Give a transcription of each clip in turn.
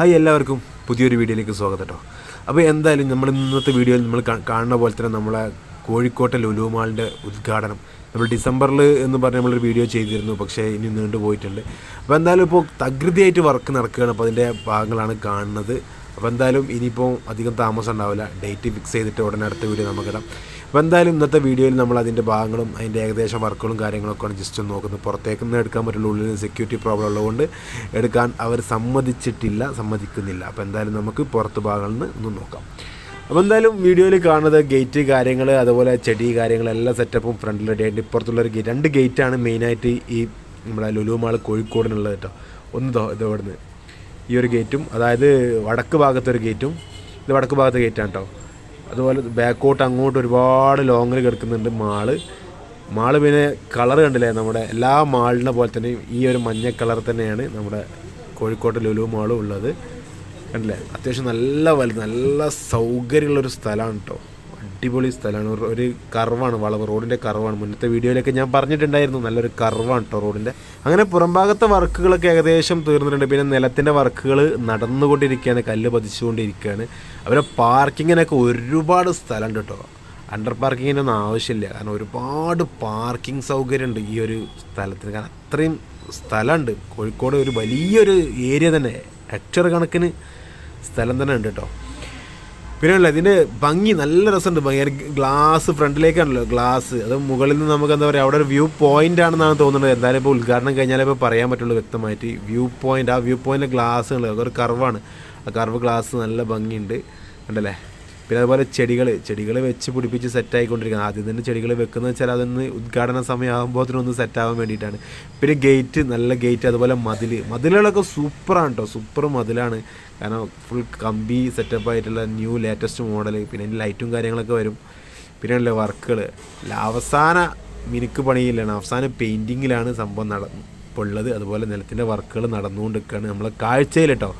Hi എല്ലാവർക്കും പുതിയൊരു വീഡിയോയിലേക്ക് സ്വാഗതം കേട്ടോ അപ്പോൾ എന്തായാലും നമ്മൾ ഇന്നത്തെ വീഡിയോയിൽ നമ്മൾ കാണുന്ന പോലെ തന്നെ നമ്മളെ കോഴിക്കോട്ടെ ലുലുമാളിന്റെ ഉദ്ഘാടനം. നമ്മൾ ഡിസംബറിൽ എന്ന് പറഞ്ഞ് നമ്മളൊരു വീഡിയോ ചെയ്തിരുന്നു പക്ഷേ ഇനി നീണ്ടു പോയിട്ടുണ്ട്. അപ്പോൾ എന്തായാലും ഇപ്പോൾ തകൃതിയായിട്ട് വർക്ക് നടക്കുകയാണ് അപ്പോൾ അതിന്റെ ഭാഗങ്ങളാണ് കാണുന്നത്. അപ്പോൾ എന്തായാലും ഇനിയിപ്പോൾ അധികം താമസം ഉണ്ടാവില്ല. ഡേറ്റ് ഫിക്സ് ചെയ്തിട്ട് ഉടനെ അടുത്ത വീഡിയോ നമുക്കിടാം അപ്പോൾ എന്തായാലും ഇന്നത്തെ വീഡിയോയിൽ നമ്മൾ അതിന്റെ ഭാഗങ്ങളും അതിന്റെ ഏകദേശം വർക്കുകളും കാര്യങ്ങളൊക്കെയാണ് ജസ്റ്റ് നോക്കുന്നത്. പുറത്തേക്ക് നിന്ന് എടുക്കാൻ പറ്റുള്ളൂ ഉള്ളിൽ സെക്യൂരിറ്റി പ്രോബ്ലം ഉള്ളതുകൊണ്ട് എടുക്കാൻ അവർ സമ്മതിച്ചിട്ടില്ല സമ്മതിക്കുന്നില്ല. അപ്പോൾ എന്തായാലും നമുക്ക് പുറത്ത് ഭാഗങ്ങളിൽ നിന്ന് ഒന്ന് നോക്കാം. അപ്പോൾ എന്തായാലും വീഡിയോയിൽ കാണുന്നത് ഗേറ്റ് കാര്യങ്ങൾ അതുപോലെ ചെടി കാര്യങ്ങൾ എല്ലാ സെറ്റപ്പും ഫ്രണ്ടിൽ റെഡി ആയിട്ട് ഇപ്പുറത്തുള്ളൊരു ഗേറ്റ് രണ്ട് ഗേറ്റാണ് മെയിനായിട്ട് ഈ നമ്മുടെ ലുലുമാൾ കോഴിക്കോടിനുള്ളത് കേട്ടോ ഒന്ന് ഇത് ഈ ഒരു ഗേറ്റും അതായത് വടക്ക് ഭാഗത്തൊരു ഗേറ്റും ഇത് വടക്ക് ഭാഗത്തെ ഗേറ്റാണ് കേട്ടോ അതുപോലെ ബാക്കോട്ട് അങ്ങോട്ട് ഒരുപാട് ലോങ്ങിൽ കിടക്കുന്നുണ്ട് മാൾ. മാൾ പിന്നെ കളർ കണ്ടില്ലേ നമ്മുടെ എല്ലാ മാളിനെ പോലെ തന്നെ ഈ ഒരു മഞ്ഞ കളർ തന്നെയാണ് നമ്മുടെ കോഴിക്കോട്ടെ ലുലു മാളും ഉള്ളത്. കണ്ടില്ലേ? അത്യാവശ്യം നല്ല വലുത് നല്ല സൗകര്യമുള്ളൊരു സ്ഥലമാണ് കേട്ടോ അടിപൊളി സ്ഥലമാണ്. ഒരു- കർവാണ് വളവ് റോഡിന്റെ കർവാണ്. മുന്നത്തെ വീഡിയോയിലൊക്കെ ഞാൻ പറഞ്ഞിട്ടുണ്ടായിരുന്നു. നല്ലൊരു കർവാണ് കേട്ടോ റോഡിന്റെ അങ്ങനെ പുറംഭാഗത്തെ വർക്കുകളൊക്കെ ഏകദേശം തീർന്നിട്ടുണ്ട്. പിന്നെ നിലത്തിന്റെ വർക്കുകൾ നടന്നുകൊണ്ടിരിക്കുകയാണ് കല്ല് പതിച്ചുകൊണ്ടിരിക്കുകയാണ്. അവരെ പാർക്കിങ്ങിനൊക്കെ ഒരുപാട് സ്ഥലമുണ്ട് കേട്ടോ അണ്ടർ പാർക്കിങ്ങിനൊന്നും ആവശ്യമില്ല. കാരണം ഒരുപാട് പാർക്കിംഗ് സൗകര്യമുണ്ട് ഈ ഒരു സ്ഥലത്തിന്. കാരണം അത്രയും സ്ഥലമുണ്ട്. കോഴിക്കോട് ഒരു വലിയൊരു ഏരിയ തന്നെ. ഹെക്ടർ കണക്കിന് സ്ഥലം തന്നെ ഉണ്ട് കേട്ടോ പിന്നെ അല്ല ഇതിന്റെ ഭംഗി നല്ല രസമുണ്ട്. ഭംഗി. ഗ്ലാസ് ഫ്രണ്ടിലേക്കാണല്ലോ. ഗ്ലാസ് അത് മുകളിൽ നിന്ന് നമുക്ക് എന്താ പറയുക അവിടെ ഒരു വ്യൂ പോയിന്റ് ആണെന്നാണ് തോന്നുന്നത്. എന്തായാലും ഇപ്പോൾ ഉദ്ഘാടനം കഴിഞ്ഞാലേ ഇപ്പോൾ പറയാൻ പറ്റുള്ളൂ വ്യക്തമായിട്ട്. വ്യൂ പോയിന്റ് ആ വ്യൂ പോയിന്റിലെ ഗ്ലാസ്സുകൾ ഒരു കർവാണ് ആ കർവ് ഗ്ലാസ് നല്ല ഭംഗിയുണ്ട്. കണ്ടല്ലേ? പിന്നെ അതുപോലെ ചെടികൾ ചെടികൾ വെച്ച് പിടിപ്പിച്ച് സെറ്റായിക്കൊണ്ടിരിക്കുന്നത് ആദ്യം തന്നെ ചെടികൾ വെക്കുന്നത് വെച്ചാൽ അതൊന്ന് ഉദ്ഘാടന സമയമാകുമ്പോഴത്തേനൊന്ന് സെറ്റ് ആവാൻ വേണ്ടിയിട്ടാണ്. പിന്നെ ഗേറ്റ് നല്ല ഗേറ്റ് അതുപോലെ മതിൽ മതിലുകളൊക്കെ സൂപ്പറാണ് കേട്ടോ സൂപ്പർ മതിലാണ്. കാരണം ഫുൾ കമ്പി സെറ്റപ്പ് ആയിട്ടുള്ള ന്യൂ ലേറ്റസ്റ്റ് മോഡൽ പിന്നെ ലൈറ്റും കാര്യങ്ങളൊക്കെ വരും. പിന്നെ ഉള്ള വർക്കുകൾ അവസാന മിനുക്ക് പണിയിലാണ്. അവസാന പെയിന്റിങ്ങിലാണ് സംഭവം നട ഉള്ളത്. അതുപോലെ നിലത്തിന്റെ വർക്കുകൾ നടന്നുകൊണ്ടിരിക്കുകയാണ്. നമ്മളെ കാഴ്ചയിൽ കേട്ടോ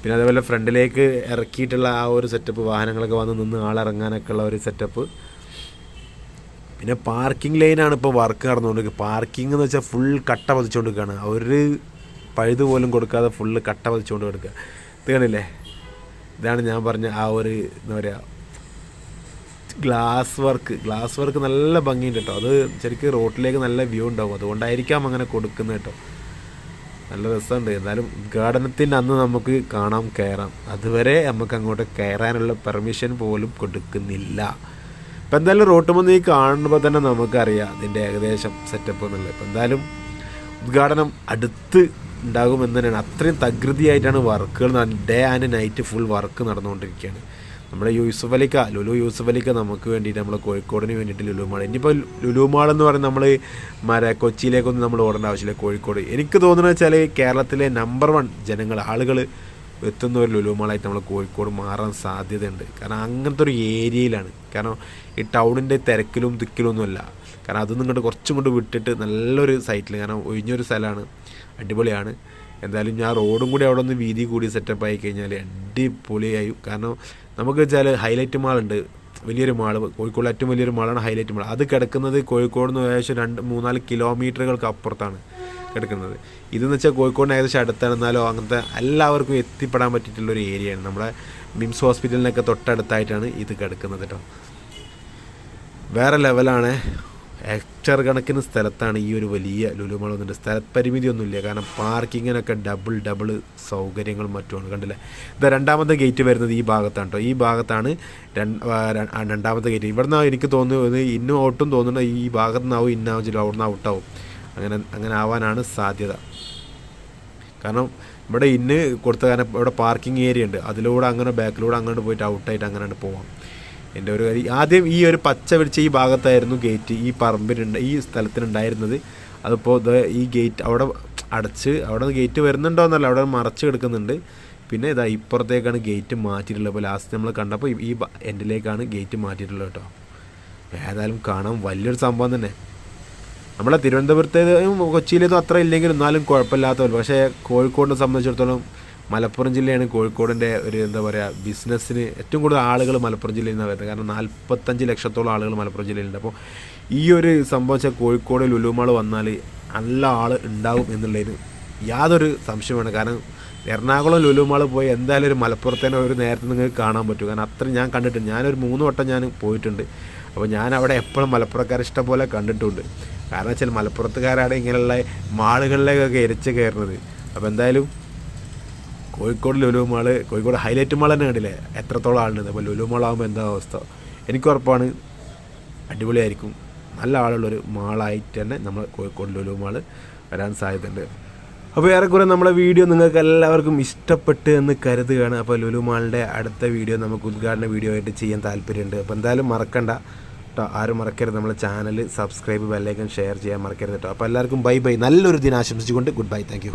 പിന്നെ അതേപോലെ ഫ്രണ്ടിലേക്ക് ഇറക്കിയിട്ടുള്ള ആ ഒരു സെറ്റപ്പ് വാഹനങ്ങളൊക്കെ വന്ന് നിന്ന് ആളിറങ്ങാനൊക്കെ ഉള്ള ഒരു സെറ്റപ്പ് പിന്നെ പാർക്കിംഗ് ലൈനാണ് ഇപ്പോൾ വർക്ക് നടന്നുകൊണ്ടിരിക്കുന്നത്. പാർക്കിംഗ് എന്ന് വെച്ചാൽ ഫുൾ കട്ട പതിച്ചുകൊണ്ടിരിക്കുകയാണ്. ഒരു പഴുത് പോലും കൊടുക്കാതെ ഫുള്ള് കട്ട പതിച്ചുകൊണ്ട് കൊടുക്കുക ഇത് കണ്ടില്ലേ? ഇതാണ് ഞാൻ പറഞ്ഞ ആ ഒരു എന്താ പറയുക ഗ്ലാസ് വർക്ക് ഗ്ലാസ് വർക്ക് നല്ല ഭംഗിയുണ്ട് കേട്ടോ. അത് ശരിക്കും റോട്ടിലേക്ക് നല്ല വ്യൂ ഉണ്ടാവും. അതുകൊണ്ടായിരിക്കാം അങ്ങനെ കൊടുക്കുന്നത് കേട്ടോ. നല്ല രസമുണ്ട്. എന്നാലും ഉദ്ഘാടനത്തിന് അന്ന് നമുക്ക് കാണാം കയറാം. അതുവരെ നമുക്ക് അങ്ങോട്ട് കയറാനുള്ള പെർമിഷൻ പോലും കൊടുക്കുന്നില്ല. ഇപ്പം എന്തായാലും റോട്ടുമെന്ന് ഈ കാണുമ്പോൾ തന്നെ നമുക്കറിയാം അതിന്റെ ഏകദേശം സെറ്റപ്പ് എന്നുള്ളത്. ഇപ്പം എന്തായാലും ഉദ്ഘാടനം അടുത്ത് ഉണ്ടാകുമെന്ന് തന്നെയാണ്. അത്രയും തകൃതിയായിട്ടാണ് വർക്കുകൾ day and night full work നടന്നുകൊണ്ടിരിക്കുകയാണ്. നമ്മുടെ യൂസുഫ് അലിക്ക ലുലു യൂസുഫ് അലിക്ക നമുക്ക് വേണ്ടിയിട്ട് നമ്മൾ കോഴിക്കോടിന് വേണ്ടിയിട്ട് ലുലു മാൾ. ഇനിയിപ്പോൾ ലുലു മാൾ എന്ന് പറയുന്നത് നമ്മൾ മര കൊച്ചിയിലേക്കൊന്നും നമ്മൾ ഓടേണ്ട ആവശ്യമില്ല കോഴിക്കോട്. എനിക്ക് തോന്നുന്നത് വെച്ചാൽ കേരളത്തിലെ നമ്പർ വൺ ജനങ്ങൾ ആളുകൾ എത്തുന്ന ഒരു ലുലു മാളായിട്ട് നമ്മൾ കോഴിക്കോട് മാറാൻ സാധ്യതയുണ്ട്. കാരണം അങ്ങനത്തെ ഒരു ഏരിയയിലാണ്. കാരണം ഈ ടൗണിന്റെ തിരക്കിലും തിക്കിലൊന്നുമല്ല കാരണം അതൊന്നും ഇങ്ങോട്ട് കുറച്ചും കൊണ്ട് വിട്ടിട്ട് നല്ലൊരു സൈറ്റിൽ കാരണം ഒഴിഞ്ഞൊരു സ്ഥലമാണ്. അടിപൊളിയാണ്. എന്തായാലും ഞാൻ റോഡും കൂടി അവിടെ ഒന്ന് വീതി കൂടി സെറ്റപ്പ് ആയി കഴിഞ്ഞാൽ അടിപൊളിയായി. കാരണം നമുക്ക് വെച്ചാൽ ഹൈലൈറ്റ് മാളുണ്ട് വലിയൊരു മാൾ കോഴിക്കോട് ഏറ്റവും വലിയൊരു മാളാണ് ഹൈലൈറ്റ് മാൾ അത് കിടക്കുന്നത് കോഴിക്കോട് നിന്ന് ഏകദേശം രണ്ട് മൂന്നാൽ കിലോമീറ്ററുകൾക്ക് അപ്പുറത്താണ് കിടക്കുന്നത്. ഇതെന്ന് വെച്ചാൽ കോഴിക്കോടിന് ഏകദേശം അടുത്താണ് അങ്ങനത്തെ എല്ലാവർക്കും എത്തിപ്പെടാൻ പറ്റിയിട്ടുള്ളൊരു ഏരിയയാണ് നമ്മുടെ മിംസ് ഹോസ്പിറ്റലിനൊക്കെ തൊട്ടടുത്തായിട്ടാണ് ഇത് കിടക്കുന്നത് കേട്ടോ വേറെ ലെവലാണ് ഹെക്ടർ കണക്കിന് സ്ഥലത്താണ് ഈ ഒരു വലിയ ലുലുമാൾ വന്നിട്ട്. സ്ഥലപരിമിതി ഒന്നുമില്ല കാരണം പാർക്കിങ്ങിനൊക്കെ ഡബിൾ ഡബിൾ സൗകര്യങ്ങളും മറ്റുമാണ്. കണ്ടില്ലേ? ഇത് രണ്ടാമത്തെ ഗേറ്റ് വരുന്നത് ഈ ഭാഗത്താണ് കേട്ടോ ഈ ഭാഗത്താണ് രണ്ടാമത്തെ ഗേറ്റ്. ഇവിടുന്ന് എനിക്ക് തോന്നുന്നത് ഇന്നും ഔട്ടും തോന്നുന്നത് ഈ ഭാഗത്ത് നിന്നാവും ഇന്നാവും ചില അവിടുന്ന് ഔട്ടാവും. അങ്ങനെ അങ്ങനെ ആവാനാണ് സാധ്യത. കാരണം ഇവിടെ ഇന്ന് കൊടുത്ത കാരണം ഇവിടെ പാർക്കിംഗ് ഏരിയ ഉണ്ട്. അതിലൂടെ അങ്ങനെ ബാക്കിലൂടെ അങ്ങോട്ട് പോയിട്ട് ഔട്ടായിട്ട് അങ്ങനെ പോവാം. എന്റെ ഒരു കാര്യം. ആദ്യം ഈ ഒരു പച്ച പിടിച്ച ഈ ഭാഗത്തായിരുന്നു ഗേറ്റ് ഈ പറമ്പിനുണ്ട് ഈ സ്ഥലത്തിനുണ്ടായിരുന്നത്. അതിപ്പോൾ ഇത് ഈ ഗേറ്റ് അവിടെ അടച്ച് അവിടെ നിന്ന് ഗേറ്റ് വരുന്നുണ്ടോ എന്നല്ല അവിടെ മറച്ച് കിടക്കുന്നുണ്ട്. പിന്നെ ഇതാ ഇപ്പുറത്തേക്കാണ് ഗേറ്റ് മാറ്റിയിട്ടുള്ളത്. അപ്പോൾ ലാസ്റ്റ് നമ്മൾ കണ്ടപ്പോൾ ഈ എൻഡിലേക്കാണ് ഗേറ്റ് മാറ്റിയിട്ടുള്ളത് കേട്ടോ. ഏതായാലും കാണാൻ വലിയൊരു സംഭവം തന്നെ. നമ്മളെ തിരുവനന്തപുരത്തേതും കൊച്ചിയിലേതും അത്ര ഇല്ലെങ്കിലും എന്നാലും കുഴപ്പമില്ലാത്തവരും പക്ഷേ കോഴിക്കോടിനെ സംബന്ധിച്ചിടത്തോളം മലപ്പുറം ജില്ലയാണ് കോഴിക്കോടിന്റെ ഒരു എന്താ പറയുക ബിസിനസ്സിന് ഏറ്റവും കൂടുതൽ ആളുകൾ മലപ്പുറം ജില്ലയിൽ നിന്നാണ് വരുന്നത്. കാരണം നാൽപ്പത്തഞ്ച് ലക്ഷത്തോളം ആളുകൾ മലപ്പുറം ജില്ലയിലുണ്ട് അപ്പോൾ ഈ ഒരു സംഭവം വെച്ചാൽ കോഴിക്കോട് ലുലുമാൾ വന്നാൽ നല്ല ആൾ ഉണ്ടാവും എന്നുള്ളതിന് യാതൊരു സംശയമാണ് കാരണം എറണാകുളം ലുലുമാൾ പോയി എന്തായാലും ഒരു മലപ്പുറത്തേനെ ഒരു നേരത്തെ നിങ്ങൾക്ക് കാണാൻ പറ്റും. കാരണം അത്ര ഞാൻ കണ്ടിട്ടുണ്ട്. ഞാനൊരു മൂന്ന് വട്ടം ഞാൻ പോയിട്ടുണ്ട്. അപ്പോൾ ഞാൻ അവിടെ എപ്പോഴും മലപ്പുറക്കാരെ ഇഷ്ടം പോലെ കണ്ടിട്ടുണ്ട്. കാരണം വെച്ചാൽ മലപ്പുറത്തുകാരാണ് ഇങ്ങനെയുള്ള മാളുകളിലേക്കൊക്കെ ഇരച്ച് കയറുന്നത്. അപ്പോൾ എന്തായാലും Kozhikode Lulu mall Kozhikode highlight mall തന്നെ കണ്ടില്ലേ? എത്രത്തോളം ആളുണ്ട്. അപ്പോൾ ലുലു മാളാകുമ്പോൾ എന്താ അവസ്ഥ? എനിക്ക് ഉറപ്പാണ് അടിപൊളിയായിരിക്കും. നല്ല ആളുള്ളൊരു മാളായിട്ട് തന്നെ നമ്മൾ കോഴിക്കോട് ലുലു മാൾ വരാൻ സാധ്യതയുണ്ട്. അപ്പോൾ ഏറെക്കുറെ നമ്മളെ വീഡിയോ നിങ്ങൾക്ക് എല്ലാവർക്കും ഇഷ്ടപ്പെട്ട് എന്ന് കരുതുകയാണ്. അപ്പോൾ ലുലു മാളിന്റെ അടുത്ത വീഡിയോ നമുക്ക് ഉദ്ഘാടന വീഡിയോ ആയിട്ട് ചെയ്യാൻ താല്പര്യമുണ്ട്. അപ്പോൾ എന്തായാലും മറക്കണ്ട കേട്ടോ ആരും മറക്കരുത്. നമ്മളെ ചാനൽ സബ്സ്ക്രൈബ് ബെല്ലൈക്കൻ ഷെയർ ചെയ്യാൻ മറക്കരുത് കേട്ടോ അപ്പോൾ എല്ലാവർക്കും ബൈ ബൈ. നല്ലൊരു ദിനം ആശംസിച്ചുകൊണ്ട് ഗുഡ് ബൈ താങ്ക്